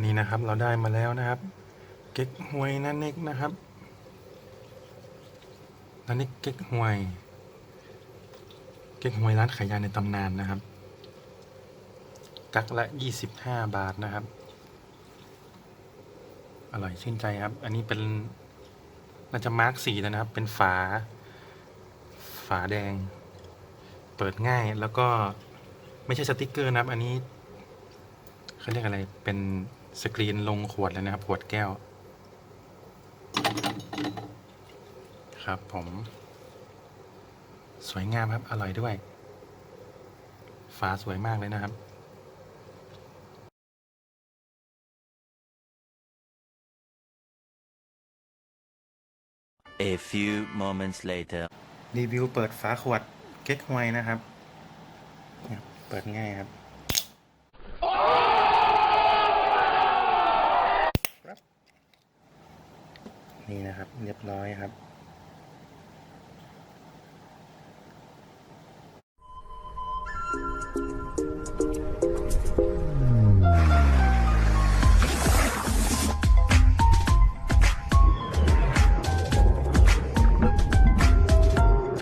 นี่นะครับเราได้มาแล้วนะครับ เก๊กฮวยนันเน็กนะครับนันเน็กเก๊กฮวย เก๊กฮวยร้านขายยาในตำนานนะครับ กักละยี่สิบห้าบาทนะครับ อร่อยชื่นใจครับ อันนี้เป็นน่าจะมาร์กสีแล้วนะครับ เป็นฝา ฝาแดง เปิดง่ายแล้วก็ไม่ใช่สติกเกอร์นะครับ อันนี้เขาเรียกอะไร เป็น สกรีนลงขวดเลยนะครับ ขวดแก้ว ครับผม สวยงามครับ อร่อยด้วย ฝาสวยมากเลยนะครับ A few moments later. รีวิวเปิดฝาขวดเก๊กฮวยนะครับเนี่ยเปิดง่ายครับ นี่นะครับ เรียบร้อยครับ